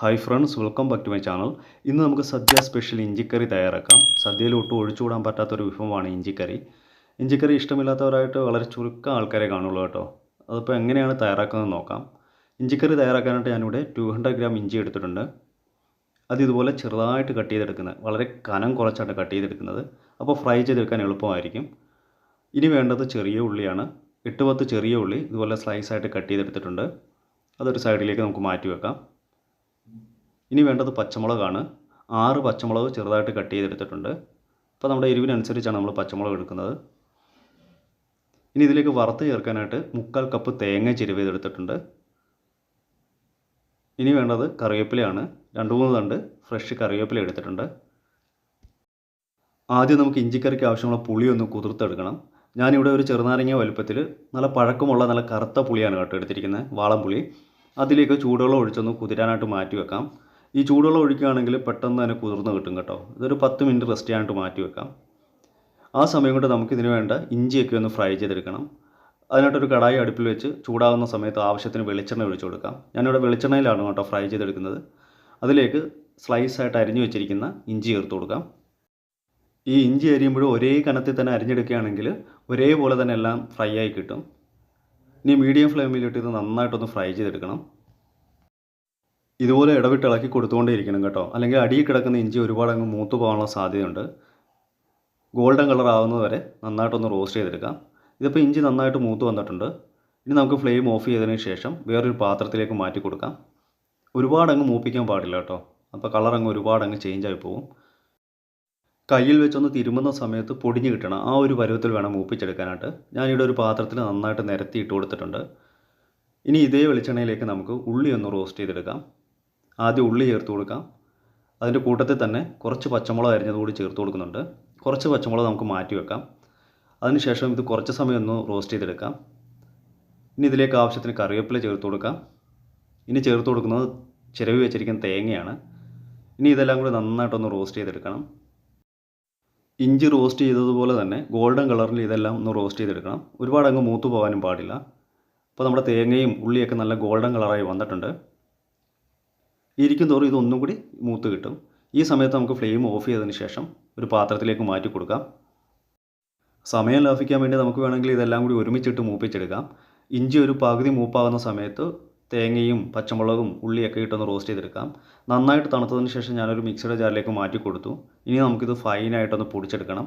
Hi friends welcome back to my channel ഇന്ന് നമുക്ക് സദ്യ special ഇഞ്ചിക്കറി തയ്യാറാക്കാം. സദ്യയിൽ ഒട്ടും ഒഴിച്ചുകൂടാൻ പറ്റാത്തൊരു വിഭവമാണ് ഇഞ്ചിക്കറി. ഇഞ്ചിക്കറി ഇഷ്ടമില്ലാത്തവരായിട്ട് വളരെ ചുരുക്കം ആൾക്കാരെ കാണുള്ളൂ കേട്ടോ. അതിപ്പോൾ എങ്ങനെയാണ് തയ്യാറാക്കുന്നത് നോക്കാം. ഇഞ്ചിക്കറി തയ്യാറാക്കാനായിട്ട് ഞാനിവിടെ ടു ഹൺഡ്രഡ് ഗ്രാം ഇഞ്ചി എടുത്തിട്ടുണ്ട്. അത് ഇതുപോലെ ചെറുതായിട്ട് കട്ട് ചെയ്തെടുക്കുന്നത്. വളരെ കനം കുറച്ചാണ് കട്ട് ചെയ്തെടുക്കുന്നത്. അപ്പോൾ ഫ്രൈ ചെയ്തെടുക്കാൻ എളുപ്പമായിരിക്കും. ഇനി വേണ്ടത് ചെറിയ ഉള്ളിയാണ്. എട്ട് പത്ത് ചെറിയ ഉള്ളി ഇതുപോലെ സ്ലൈസായിട്ട് കട്ട് ചെയ്തെടുത്തിട്ടുണ്ട്. അതൊരു സൈഡിലേക്ക് നമുക്ക് മാറ്റി വെക്കാം. ഇനി വേണ്ടത് പച്ചമുളകാണ്. ആറ് പച്ചമുളക് ചെറുതായിട്ട് കട്ട് ചെയ്തെടുത്തിട്ടുണ്ട്. അപ്പോൾ നമ്മുടെ എരിവിനനുസരിച്ചാണ് നമ്മൾ പച്ചമുളക് എടുക്കുന്നത്. ഇനി ഇതിലേക്ക് വറുത്ത് ചേർക്കാനായിട്ട് മുക്കാൽ കപ്പ് തേങ്ങ ചിരവ് ചെയ്തെടുത്തിട്ടുണ്ട്. ഇനി വേണ്ടത് കറിവേപ്പിലയാണ്. രണ്ട് മൂന്ന് തണ്ട് ഫ്രഷ് കറിവേപ്പില എടുത്തിട്ടുണ്ട്. ആദ്യം നമുക്ക് ഇഞ്ചിക്കറിക്ക് ആവശ്യമുള്ള പുളി ഒന്ന് കുതിർത്തെടുക്കണം. ഞാനിവിടെ ഒരു ചെറുനാരങ്ങ വലുപ്പത്തിൽ നല്ല പഴക്കമുള്ള നല്ല കറുത്ത പുളിയാണ് കേട്ടോ എടുത്തിരിക്കുന്നത്. വാളം പുളി അതിലേക്ക് ചൂടുവെള്ളം ഒഴിച്ചൊന്ന് കുതിരാനായിട്ട് മാറ്റി വെക്കാം. ഈ ചൂടുവെള്ളം ഒഴിക്കുകയാണെങ്കിൽ പെട്ടെന്ന് തന്നെ കുതിർന്ന് കിട്ടും കേട്ടോ. ഇതൊരു പത്ത് മിനിറ്റ് റെസ്റ്റ് ചെയ്യാനായിട്ട് മാറ്റി വെക്കാം. ആ സമയം കൊണ്ട് നമുക്കിതിന് വേണ്ട ഇഞ്ചിയൊക്കെ ഒന്ന് ഫ്രൈ ചെയ്തെടുക്കണം. അതിനായിട്ടൊരു കടായി അടുപ്പിൽ വെച്ച് ചൂടാകുന്ന സമയത്ത് ആവശ്യത്തിന് വെളിച്ചെണ്ണ ഒഴിച്ചു കൊടുക്കാം. ഞാനിവിടെ വെളിച്ചെണ്ണയിലാണ് കേട്ടോ ഫ്രൈ ചെയ്തെടുക്കുന്നത്. അതിലേക്ക് സ്ലൈസ് ആയിട്ട് അരിഞ്ഞു വെച്ചിരിക്കുന്ന ഇഞ്ചി ചേർത്ത് കൊടുക്കാം. ഈ ഇഞ്ചി അരിയുമ്പോഴും ഒരേ കനത്തിൽ തന്നെ അരിഞ്ഞെടുക്കുകയാണെങ്കിൽ ഒരേപോലെ തന്നെ എല്ലാം ഫ്രൈ ആയി കിട്ടും. ഇനി മീഡിയം ഫ്ലെയിമിലിട്ട് ഇത് നന്നായിട്ടൊന്ന് ഫ്രൈ ചെയ്തെടുക്കണം. ഇതുപോലെ ഇടവിട്ട് ഇളക്കി കൊടുത്തുകൊണ്ടേയിരിക്കണം കേട്ടോ. അല്ലെങ്കിൽ അടിയിൽ കിടക്കുന്ന ഇഞ്ചി ഒരുപാട് അങ്ങ് മൂത്ത് പോകാനുള്ള സാധ്യതയുണ്ട്. ഗോൾഡൻ കളർ ആവുന്നത് വരെ നന്നായിട്ടൊന്ന് റോസ്റ്റ് ചെയ്തെടുക്കാം. ഇതിപ്പോൾ ഇഞ്ചി നന്നായിട്ട് മൂത്ത് വന്നിട്ടുണ്ട്. ഇനി നമുക്ക് ഫ്ലെയിം ഓഫ് ചെയ്തതിന് ശേഷം വേറൊരു പാത്രത്തിലേക്ക് മാറ്റി കൊടുക്കാം. ഒരുപാട് അങ്ങ് മൂപ്പിക്കാൻ പാടില്ല കേട്ടോ. അപ്പോൾ കളർ അങ്ങ് ഒരുപാട് അങ്ങ് ചേഞ്ച് ആയി പോകും കയ്യിൽ വെച്ചൊന്ന് തിരുമുന്ന സമയത്ത് പൊടിഞ്ഞ് കിട്ടണം. ആ ഒരു പരുവത്തിൽ വേണം മൂപ്പിച്ചെടുക്കാനായിട്ട്. ഞാനിവിടെ ഒരു പാത്രത്തിൽ നന്നായിട്ട് നിരത്തി ഇട്ട് കൊടുത്തിട്ടുണ്ട്. ഇനി ഇതേ വെളിച്ചെണ്ണയിലേക്ക് നമുക്ക് ഉള്ളി ഒന്ന് റോസ്റ്റ് ചെയ്തെടുക്കാം. ആദ്യം ഉള്ളി ചേർത്ത് കൊടുക്കാം. അതിന്റെ കൂട്ടത്തിൽ തന്നെ കുറച്ച് പച്ചമുളക് അരിഞ്ഞത് കൂടി ചേർത്ത് കൊടുക്കുന്നുണ്ട്. കുറച്ച് പച്ചമുളക് നമുക്ക് മാറ്റി വെക്കാം. അതിനുശേഷം ഇത് കുറച്ച് സമയം ഒന്ന് റോസ്റ്റ് ചെയ്തെടുക്കാം. ഇനി ഇതിലേക്ക് ആവശ്യത്തിന് കറിവേപ്പില ചേർത്ത് കൊടുക്കാം. ഇനി ചേർത്ത് കൊടുക്കുന്നത് ചിരവി വെച്ചിരിക്കുന്ന തേങ്ങയാണ്. ഇനി ഇതെല്ലാം കൂടി നന്നായിട്ടൊന്ന് റോസ്റ്റ് ചെയ്തെടുക്കണം. ഇഞ്ചി റോസ്റ്റ് ചെയ്തതുപോലെ തന്നെ ഗോൾഡൻ കളറിൽ ഇതെല്ലാം ഒന്ന് റോസ്റ്റ് ചെയ്തെടുക്കണം. ഒരുപാട് അങ്ങ് മൂത്തു പോകാനും പാടില്ല. അപ്പോൾ നമ്മുടെ തേങ്ങയും ഉള്ളിയൊക്കെ നല്ല ഗോൾഡൻ കളറായി വന്നിട്ടുണ്ട്. ഇരിക്കും തോറും ഇതൊന്നും കൂടി മൂത്ത് കിട്ടും. ഈ സമയത്ത് നമുക്ക് ഫ്ലെയിം ഓഫ് ചെയ്തതിന് ശേഷം ഒരു പാത്രത്തിലേക്ക് മാറ്റി കൊടുക്കാം. സമയം ലാഭിക്കാൻ വേണ്ടി നമുക്ക് വേണമെങ്കിൽ ഇതെല്ലാം കൂടി ഒരുമിച്ചിട്ട് മൂപ്പിച്ചെടുക്കാം. ഇഞ്ചി ഒരു പകുതി മൂപ്പാകുന്ന സമയത്ത് തേങ്ങയും പച്ചമുളകും ഉള്ളിയൊക്കെ ഇട്ടൊന്ന് റോസ്റ്റ് ചെയ്തെടുക്കാം. നന്നായിട്ട് തണുത്തതിന് ശേഷം ഞാനൊരു മിക്സിയുടെ ജാറിലേക്ക് മാറ്റി കൊടുത്തു. ഇനി നമുക്കിത് ഫൈനായിട്ടൊന്ന് പൊടിച്ചെടുക്കണം.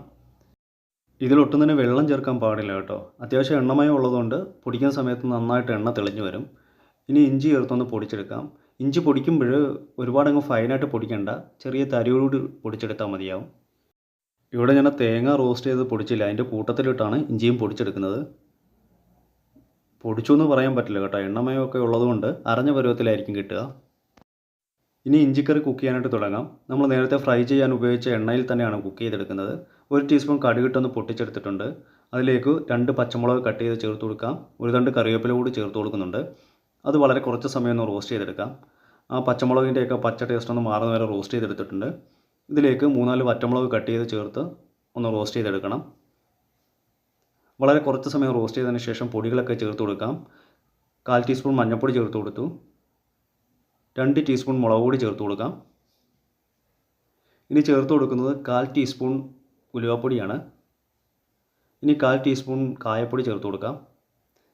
ഇതിലൊട്ടും തന്നെ വെള്ളം ചേർക്കാൻ പാടില്ല കേട്ടോ. അത്യാവശ്യം എണ്ണമയം ഉള്ളതുകൊണ്ട് പൊടിക്കുന്ന സമയത്ത് നന്നായിട്ട് എണ്ണ തെളിഞ്ഞു വരും. ഇനി ഇഞ്ചി ചേർത്തൊന്ന് പൊടിച്ചെടുക്കാം. ഇഞ്ചി പൊടിക്കുമ്പോൾ ഒരുപാട് അങ്ങ് ഫൈനായിട്ട് പൊടിക്കണ്ട. ചെറിയ തരിയോട് പൊടിച്ചെടുത്താൽ മതിയാവും. ഇവിടെ ഞാൻ തേങ്ങ റോസ്റ്റ് ചെയ്ത് പൊടിച്ചില്ല. അതിന്റെ കൂട്ടത്തിലിട്ടാണ് ഇഞ്ചിയും പൊടിച്ചെടുക്കുന്നത്. പൊടിച്ചു എന്ന് പറയാൻ പറ്റില്ല കേട്ടോ. എണ്ണമയമൊക്കെ ഉള്ളതുകൊണ്ട് അരഞ്ഞ പരുവത്തിലായിരിക്കും കിട്ടുക. ഇനി ഇഞ്ചിക്കറി കുക്ക് ചെയ്യാനായിട്ട് തുടങ്ങാം. നമ്മൾ നേരത്തെ ഫ്രൈ ചെയ്യാൻ ഉപയോഗിച്ച എണ്ണയിൽ തന്നെയാണ് കുക്ക് ചെയ്തെടുക്കുന്നത്. ഒരു ടീസ്പൂൺ കടുകിട്ടൊന്ന് പൊട്ടിച്ചെടുത്തിട്ടുണ്ട്. അതിലേക്ക് രണ്ട് പച്ചമുളക് കട്ട് ചെയ്ത് ചേർത്ത് കൊടുക്കാം. ഒരു രണ്ട് കറിവേപ്പില കൂടി ചേർത്ത് കൊടുക്കുന്നുണ്ട്. അത് വളരെ കുറച്ച് സമയം ഒന്ന് റോസ്റ്റ് ചെയ്തെടുക്കാം. ആ പച്ചമുളകിന്റെയൊക്കെ പച്ച ടേസ്റ്റ് ഒന്ന് മാറുന്ന വരെ റോസ്റ്റ് ചെയ്തെടുത്തിട്ടുണ്ട്. ഇതിലേക്ക് മൂന്നാൽ വറ്റമുളക് കട്ട് ചെയ്ത് ചേർത്ത് ഒന്ന് റോസ്റ്റ് ചെയ്തെടുക്കണം. വളരെ കുറച്ച് സമയം റോസ്റ്റ് ചെയ്തതിന് ശേഷം പൊടികളൊക്കെ ചേർത്ത് കൊടുക്കാം. കാൽ ടീസ്പൂൺ മഞ്ഞൾപ്പൊടി ചേർത്ത് കൊടുത്തു. രണ്ട് ടീസ്പൂൺ മുളക് പൊടി ചേർത്ത് കൊടുക്കാം. ഇനി ചേർത്ത് കൊടുക്കുന്നത് കാൽ ടീസ്പൂൺ ഉലുവപ്പൊടിയാണ്. ഇനി കാൽ ടീസ്പൂൺ കായപ്പൊടി ചേർത്ത് കൊടുക്കാം.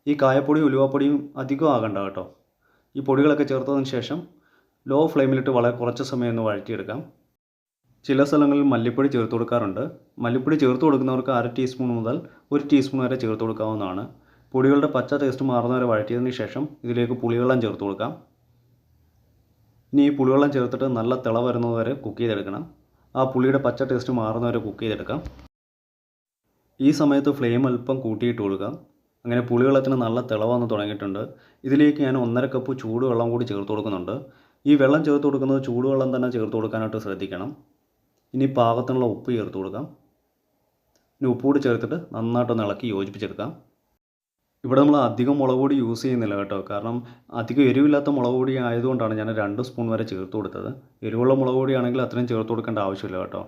ഈ കായപ്പൊടിയും ഉലുവപ്പൊടിയും അധികം ആകണ്ട കേട്ടോ. ഈ പൊടികളൊക്കെ ചേർത്തതിന് ശേഷം ലോ ഫ്ലെയിമിലിട്ട് വളരെ കുറച്ച് സമയം ഒന്ന് വഴറ്റിയെടുക്കാം. ചില സ്ഥലങ്ങളിൽ മല്ലിപ്പൊടി ചേർത്ത് കൊടുക്കാറുണ്ട്. മല്ലിപ്പൊടി ചേർത്ത് കൊടുക്കുന്നവർക്ക് അര ടീസ്പൂൺ മുതൽ ഒരു ടീസ്പൂൺ വരെ ചേർത്ത് കൊടുക്കാവുന്നതാണ്. പൊടികളുടെ പച്ച ടേസ്റ്റ് മാറുന്നവരെ വഴറ്റിയതിന് ശേഷം ഇതിലേക്ക് പുളിവെള്ളം ചേർത്ത് കൊടുക്കാം. ഇനി ഈ പുളിവെള്ളം ചേർത്തിട്ട് നല്ല തിള വരുന്നതുവരെ കുക്ക് ചെയ്തെടുക്കണം. ആ പുളിയുടെ പച്ച ടേസ്റ്റ് മാറുന്നവരെ കുക്ക് ചെയ്തെടുക്കാം. ഈ സമയത്ത് ഫ്ലെയിം അല്പം കൂട്ടിയിട്ട് കൊടുക്കാം. അങ്ങനെ പുളിവെള്ളത്തിന് നല്ല തിളവന്ന് തുടങ്ങിയിട്ടുണ്ട്. ഇതിലേക്ക് ഞാൻ ഒന്നര കപ്പ് ചൂടുവെള്ളം കൂടി ചേർത്ത് കൊടുക്കുന്നുണ്ട്. ഈ വെള്ളം ചേർത്ത് കൊടുക്കുന്നത് ചൂടുവെള്ളം തന്നെ ചേർത്ത് കൊടുക്കാനായിട്ട് ശ്രദ്ധിക്കണം. ഇനി പാകത്തിനുള്ള ഉപ്പ് ചേർത്ത് കൊടുക്കാം. ഇനി ഉപ്പ് കൂടി ചേർത്തിട്ട് നന്നായിട്ടൊന്ന് ഇളക്കി യോജിപ്പിച്ചെടുക്കാം. ഇവിടെ നമ്മൾ അധികം മുളക് പൊടി യൂസ് ചെയ്യുന്നില്ല കേട്ടോ. കാരണം അധികം എരിവില്ലാത്ത മുളക് പൊടി ആയതുകൊണ്ടാണ് ഞാൻ രണ്ട് സ്പൂൺ വരെ ചേർത്ത് കൊടുത്തത്. എരിവുള്ള മുളക് പൊടിയാണെങ്കിൽ അത്രയും ചേർത്ത് കൊടുക്കേണ്ട ആവശ്യമില്ല കേട്ടോ.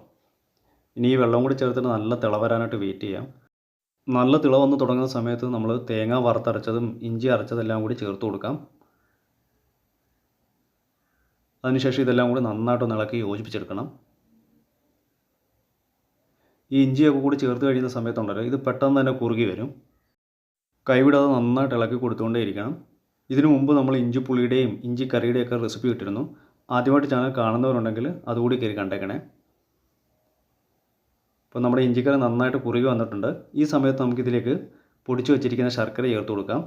ഇനി ഈ വെള്ളം കൂടി ചേർത്തിട്ട് നല്ല തിളവരാനായിട്ട് വെയിറ്റ് ചെയ്യാം. നല്ല തിള വന്ന് തുടങ്ങുന്ന സമയത്ത് നമ്മൾ തേങ്ങ വറുത്തരച്ചതും ഇഞ്ചി അരച്ചതെല്ലാം കൂടി ചേർത്ത് കൊടുക്കാം. അതിനുശേഷം ഇതെല്ലാം കൂടി നന്നായിട്ടൊന്ന് ഇളക്കി യോജിപ്പിച്ചെടുക്കണം. ഈ ഇഞ്ചിയൊക്കെ കൂടി ചേർത്ത് കഴിയുന്ന സമയത്തുണ്ടല്ലോ ഇത് പെട്ടെന്ന് തന്നെ കുറുകി വരും. കൈവിടാതെ നന്നായിട്ട് ഇളക്കി കൊടുത്തുകൊണ്ടേ ഇരിക്കണം. ഇതിനു മുമ്പ് നമ്മൾ ഇഞ്ചി പുളിയുടെയും ഇഞ്ചി കറിയുടെയും ഒക്കെ റെസിപ്പി ഇട്ടിരുന്നു. ആദ്യമായിട്ട് ചാനൽ കാണുന്നവരുണ്ടെങ്കിൽ അതുകൂടി കയറി കണ്ടേക്കണേ. അപ്പോൾ നമ്മുടെ ഇഞ്ചിക്കറി നന്നായിട്ട് കുറുകി വന്നിട്ടുണ്ട്. ഈ സമയത്ത് നമുക്കിതിലേക്ക് പൊടിച്ചു വെച്ചിരിക്കുന്ന ശർക്കര ചേർത്ത് കൊടുക്കാം.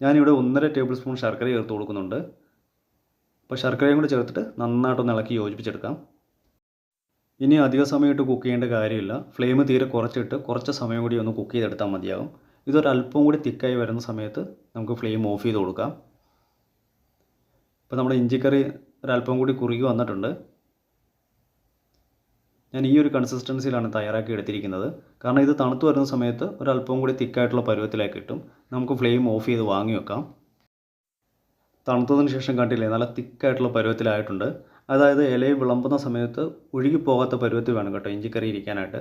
ഞാനിവിടെ ഒന്നര ടേബിൾ സ്പൂൺ ശർക്കര ചേർത്ത് കൊടുക്കുന്നുണ്ട്. അപ്പോൾ ശർക്കരയും കൂടി ചേർത്തിട്ട് നന്നായിട്ടൊന്ന് ഇളക്കി യോജിപ്പിച്ചെടുക്കാം. ഇനി അധിക സമയമായിട്ട് കുക്ക് ചെയ്യേണ്ട കാര്യമില്ല. ഫ്ലെയിം തീരെ കുറച്ചിട്ട് കുറച്ച് സമയം കൂടി ഒന്ന് കുക്ക് ചെയ്തെടുത്താൽ മതിയാകും ഇതൊരല്പം കൂടി തിക്കായി വരുന്ന സമയത്ത് നമുക്ക് ഫ്ലെയിം ഓഫ് ചെയ്ത് കൊടുക്കാം. ഇപ്പോൾ നമ്മുടെ ഇഞ്ചിക്കറി ഒരല്പം കൂടി കുറുകി വന്നിട്ടുണ്ട്. ഞാൻ ഈ ഒരു കൺസിസ്റ്റൻസിയിലാണ് തയ്യാറാക്കി എടുത്തിരിക്കുന്നത്. കാരണം ഇത് തണുത്ത് വരുന്ന സമയത്ത് ഒരല്പം കൂടി തിക്കായിട്ടുള്ള പരുവത്തിലേക്ക് കിട്ടും നമുക്ക് ഫ്ലെയിം ഓഫ് ചെയ്ത് വാങ്ങി വെക്കാം. തണുത്തതിന് ശേഷം കണ്ടില്ലേ നല്ല തിക്കായിട്ടുള്ള പരുവത്തിലായിട്ടുണ്ട്. അതായത് ഇലയിൽ വിളമ്പുന്ന സമയത്ത് ഒഴുകിപ്പോകാത്ത പരുവത്തിൽ വേണം കേട്ടോ ഇഞ്ചിക്കറി ഇരിക്കാനായിട്ട്.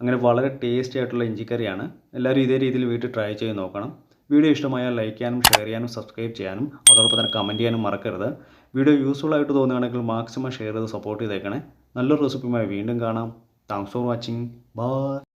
അങ്ങനെ വളരെ ടേസ്റ്റി ആയിട്ടുള്ള ഇഞ്ചിക്കറിയാണ്. എല്ലാവരും ഇതേ രീതിയിൽ വീട്ടിൽ ട്രൈ ചെയ്ത് നോക്കണം. വീഡിയോ ഇഷ്ടമായാൽ ലൈക്ക് ചെയ്യാനും ഷെയർ ചെയ്യാനും സബ്സ്ക്രൈബ് ചെയ്യാനും അതോടൊപ്പം തന്നെ കമന്റ് ചെയ്യാനും മറക്കരുത്. വീഡിയോ യൂസ്ഫുൾ ആയിട്ട് തോന്നുകയാണെങ്കിൽ മാക്സിമം ഷെയർ ചെയ്ത് സപ്പോർട്ട് ചെയ്തേക്കണേ. നല്ലൊരു റെസിപ്പിയുമായി വീണ്ടും കാണാം. Thanks for watching bye